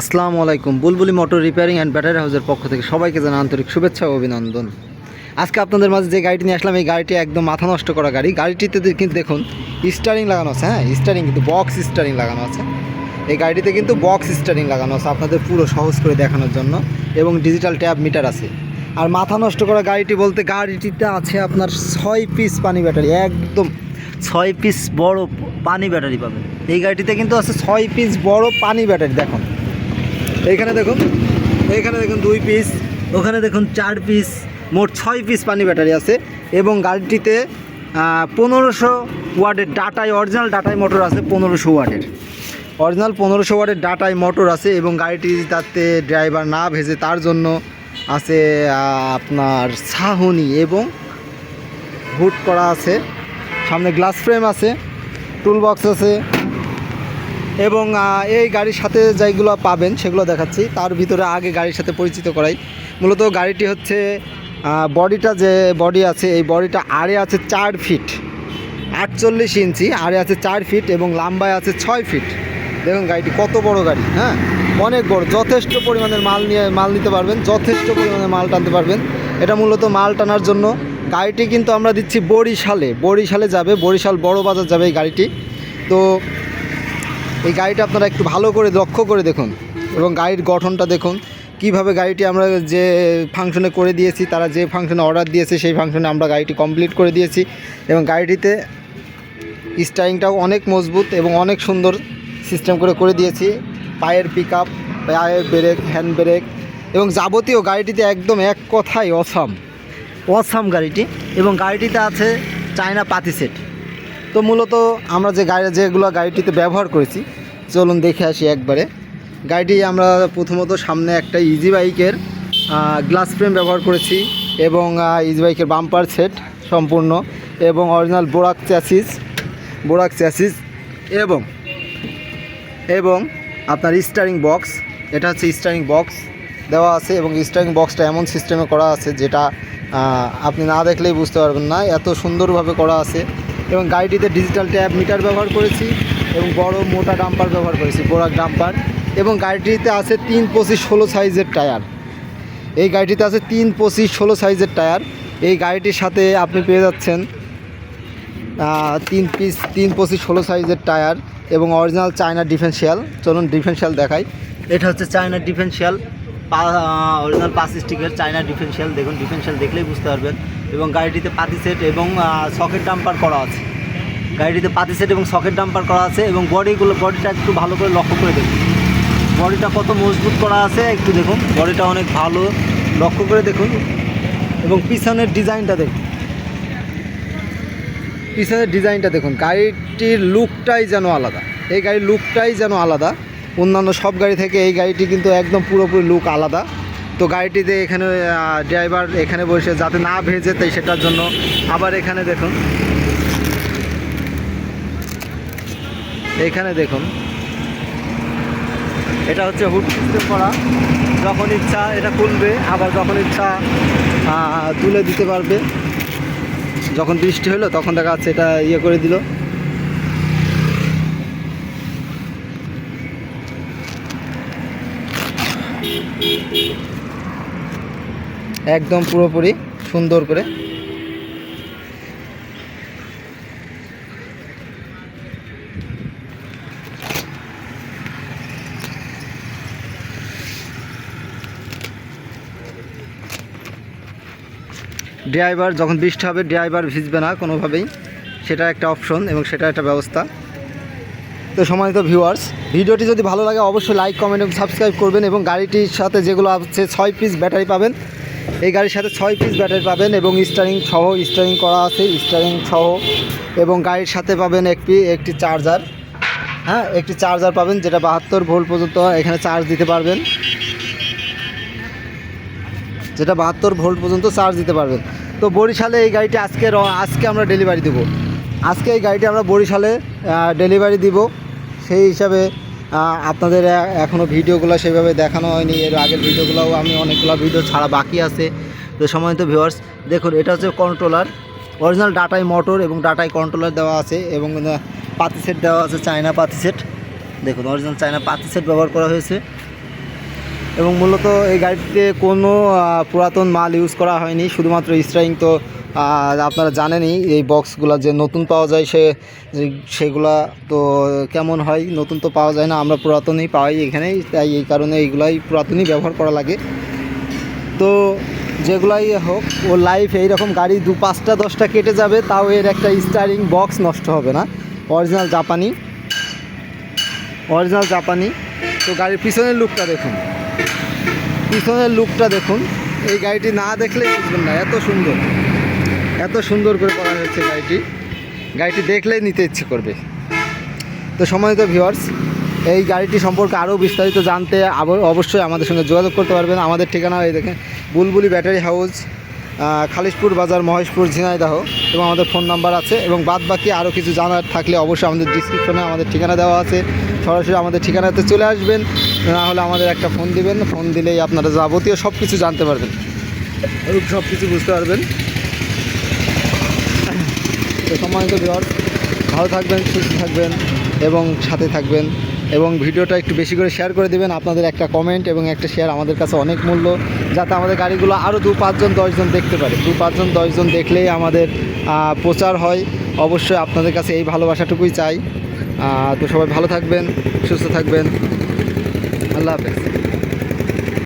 আসসালামু আলাইকুম। বুলবুলি মোটর রিপেয়ারিং অ্যান্ড ব্যাটারি হাউসের পক্ষ থেকে সবাইকে জানা আন্তরিক শুভেচ্ছা ও অভিনন্দন। আজকে আপনাদের মাঝে যে গাড়িটি নিয়ে আসলাম, এই গাড়িটি একদম মাথা নষ্ট করা গাড়ি। গাড়িটিতে কিন্তু দেখুন স্টারিং লাগানো আছে হ্যাঁ? স্টারিং কিন্তু বক্স স্টারিং লাগানো আছে। এই গাড়িটিতে কিন্তু বক্স স্টারিং লাগানো আছে আপনাদের পুরো সহজ করে দেখানোর জন্য এবং ডিজিটাল ট্যাব মিটার আছে। আর মাথা নষ্ট করা গাড়িটি বলতে গাড়িটিতে আছে আপনার ছয় পিস পানি ব্যাটারি, একদম ছয় পিস বড় পানি ব্যাটারি পাবেন। এই গাড়িটিতে কিন্তু আছে ছয় পিস বড় পানি ব্যাটারি, দেখুন। এইখানে দেখুন এইখানে দেখুন দুই পিস ওখানে দেখুন চার পিস মোট ছয় পিস পানি ব্যাটারি আছে এবং গাড়িটিতে পনেরোশো ওয়ার্ডের ডাটাই অরিজিনাল ডাটাই মোটর আছে পনেরোশো ওয়ার্ডের অরিজিনাল পনেরোশো ওয়ার্ডের ডাটাই মোটর আছে এবং গাড়িটি তাতে ড্রাইভার না ভেজে, তার জন্য আছে আপনার ছাহনি এবং হুট করা আছে। সামনে গ্লাস ফ্রেম আছে টুল বক্স আছে। এবং এই গাড়ির সাথে যেগুলো পাবেন সেগুলো দেখাচ্ছি। তার ভিতরে আগে গাড়ির সাথে পরিচিত করাই। মূলত গাড়িটি হচ্ছে বডিটা যে বডি আছে, এই বডিটা আড়ে আছে চার ফিট। আটচল্লিশ ইঞ্চি, আড়ে আছে চার ফিট এবং লাম্বায় আছে ছয় ফিট। দেখুন গাড়িটি কত বড় গাড়ি হ্যাঁ? অনেক বড়, যথেষ্ট পরিমাণের মাল নিয়ে, মাল নিতে পারবেন, যথেষ্ট পরিমাণের মাল টানতে পারবেন। এটা মূলত মাল টানার জন্য। গাড়িটি কিন্তু আমরা দিচ্ছি বরিশালে বরিশালে যাবে, বরিশাল বড় বাজার যাবে এই গাড়িটি। তো এই গাড়িটা আপনারা একটু ভালো করে লক্ষ্য করে দেখুন এবং গাড়ির গঠনটা দেখুন। কীভাবে গাড়িটি আমরা যে ফাংশনে করে দিয়েছি, তারা যে ফাংশনে অর্ডার দিয়েছে, সেই ফাংশনে আমরা গাড়িটি কমপ্লিট করে দিয়েছি এবং গাড়িটিতে স্টারিংটাও অনেক মজবুত এবং অনেক সুন্দর সিস্টেম করে করে দিয়েছি। পায়ের পিক আপ পায়ের ব্রেক হ্যান্ড ব্রেক এবং যাবতীয় গাড়িটিতে একদম এক কথাই অসাম অসাম গাড়িটি এবং গাড়িটিতে আছে চায়না পাতি সেট তো মূলত আমরা যে গাড়ি যেগুলো গাড়িটিতে ব্যবহার করেছি, চলুন দেখে আসি একবারে। গাড়িটি আমরা প্রথমত সামনে একটা ইজি বাইকের গ্লাস ফ্রেম ব্যবহার করেছি এবং ইজি বাইকের বাম্পার সেট সম্পূর্ণ এবং original Borak chassis Borak chassis এবং এবং আপনার স্টারিং বক্স এটা হচ্ছে স্টারিং বক্স দেওয়া আছে এবং স্টারিং বক্সটা এমন সিস্টেমে করা আছে যেটা আপনি না দেখলেই বুঝতে পারবেন না। এত সুন্দরভাবে করা আছে। এবং গাড়িটিতে ডিজিটাল ট্যাব মিটার ব্যবহার করেছি এবং বড় মোটা ডাম্পার ব্যবহার করেছি বোরাক ডাম্পার এবং গাড়িটিতে আছে তিন পঁচিশ ষোলো সাইজের টায়ার। এই গাড়িটিতে আছে তিন পঁচিশ ষোলো সাইজের টায়ার। এই গাড়িটির সাথে আপনি পেয়ে যাচ্ছেন তিন পিস তিন পঁচিশ ষোলো সাইজের টায়ার এবং অরিজিনাল চায়না ডিফেন্সিয়াল চলুন ডিফেন্সিয়াল দেখাই। এটা হচ্ছে চায়না ডিফেন্সিয়াল অরিজিনাল পাঁচ স্টিকের চায়না ডিফেন্সিয়াল দেখুন ডিফেন্সিয়াল দেখলেই বুঝতে পারবেন। এবং গাড়িটিতে পাতি সেট এবং সকেট ডাম্পার করা আছে। গাড়িটিতে পাতি সেট এবং সকেট ডাম্পার করা আছে এবং বডিগুলো, বডিটা একটু ভালো করে লক্ষ্য করে দেখুন। বডিটা কত মজবুত করা আছে একটু দেখুন। বডিটা অনেক ভালো, লক্ষ্য করে দেখুন। এবং পিছনের ডিজাইনটা দেখুন। পিছনের ডিজাইনটা দেখুন। গাড়িটির লুকটাই যেন আলাদা। এই গাড়ির লুকটাই যেন আলাদা। অন্যান্য সব গাড়ি থেকে এই গাড়িটি কিন্তু একদম পুরোপুরি লুক আলাদা। তো গাড়িটিতে এখানে ড্রাইভার এখানে বসে যাতে না ভেজে তাই সেটার জন্য আবার এখানে দেখুন। এখানে দেখুন। এটা হচ্ছে হুট করা। যখন ইচ্ছা এটা খুলবে, আবার যখন ইচ্ছা তুলে দিতে পারবে। যখন বৃষ্টি হলো, তখন দেখা যাচ্ছে এটা ইয়ে করে দিল। একদম পুরোপুরি সুন্দর করে। ড্রাইভার যখন বৃষ্টি হবে, ড্রাইভার ভিজবে না কোনোভাবেই। সেটা একটা অপশন এবং সেটা একটা ব্যবস্থা। তো সম্মানিত ভিউয়ার্স ভিডিওটি যদি ভালো লাগে অবশ্যই লাইক কমেন্ট এবং সাবস্ক্রাইব করবেন এবং গাড়িটির সাথে যেগুলো আছে ছয় পিস ব্যাটারি পাবেন এই গাড়ির সাথে ছয় পিস ব্যাটারি পাবেন এবং স্টারিং সহ স্টারিং করা আছে স্টারিং সহ, এবং গাড়ির সাথে পাবেন একটি একটি চার্জার হ্যাঁ একটি চার্জার পাবেন, যেটা বাহাত্তর ভোল্ট পর্যন্ত এখানে চার্জ দিতে পারবেন। যেটা বাহাত্তর ভোল্ট পর্যন্ত চার্জ দিতে পারবেন। তো বরিশালে এই গাড়িটি আজকে আজকে আমরা ডেলিভারি দেবো। আজকে এই গাড়িটি আমরা বরিশালে ডেলিভারি দিব। সেই হিসাবে আপনাদের এখনও ভিডিওগুলো সেভাবে দেখানো হয়নি। এর আগের ভিডিওগুলোও আমি অনেকগুলো ভিডিও ছাড়া বাকি আছে। তো সময়ত ভিউয়ার্স দেখুন, এটা হচ্ছে কন্ট্রোলার অরিজিনাল ডাটাই মোটর এবং ডাটাই কন্ট্রোলার দেওয়া আছে এবং পাতি সেট দেওয়া আছে চায়না পাতি সেট দেখুন অরিজিনাল চায়না পাতি সেট ব্যবহার করা হয়েছে। এবং মূলত এই গাড়িতে কোনো পুরাতন মাল ইউজ করা হয়নি। শুধুমাত্র স্ট্রাইং তো আপনারা জানেনই এই বক্সগুলো যে নতুন পাওয়া যায় সে সেগুলা তো কেমন হয়? নতুন তো পাওয়া যায় না, আমরা পুরাতনই পাই এখানেই, তাই এই কারণে এইগুলাই পুরাতনই ব্যবহার করা লাগে। তো যেগুলাই হোক, ও লাইফ এইরকম গাড়ি দু পাঁচটা, দশটা কেটে যাবে, তাও এর একটা স্টারিং বক্স নষ্ট হবে না। অরিজিনাল জাপানি। অরিজিনাল জাপানি। তো গাড়ির পিছনের লুকটা দেখুন। পিছনের লুকটা দেখুন। এই গাড়িটি না দেখলে বুঝবেন না, এত সুন্দর। এত সুন্দর করে করা হয়েছে গাড়িটি। গাড়িটি দেখলেই নিতে ইচ্ছে করবে। তো সম্মানিত ভিউয়ার্স এই গাড়িটি সম্পর্কে আরও বিস্তারিত জানতে অবশ্যই আমাদের সঙ্গে যোগাযোগ করতে পারবেন। আমাদের ঠিকানা এই দেখেন, বুলবুলি ব্যাটারি হাউস খালিশপুর বাজার, মহেশপুর, ঝিনাইদাহ এবং আমাদের ফোন নাম্বার আছে এবং বাদ বাকি আরও কিছু জানার থাকলে অবশ্যই আমাদের ডিসক্রিপশনে আমাদের ঠিকানা দেওয়া আছে। সরাসরি আমাদের ঠিকানাতে চলে আসবেন, না হলে আমাদের একটা ফোন দিবেন। ফোন দিলেই আপনারা যাবতীয় সব কিছু জানতে পারবেন। সব কিছু বুঝতে পারবেন। তো সম্মানিত ভিউয়ার্স, ভালো থাকবেন, সুস্থ থাকবেন এবং সাথে থাকবেন এবং ভিডিওটা একটু বেশি করে শেয়ার করে দেবেন। আপনাদের একটা কমেন্ট এবং একটা শেয়ার আমাদের কাছে অনেক মূল্য, যাতে আমাদের গাড়িগুলো আরও দু পাঁচজন, দশজন দেখতে পারে। দু পাঁচজন, দশজন দেখলেই আমাদের প্রচার হয়। অবশ্যই আপনাদের কাছে এই ভালোবাসাটুকুই চাই। তো সবাই ভালো থাকবেন, সুস্থ থাকবেন। আল্লাহ হাফেজ।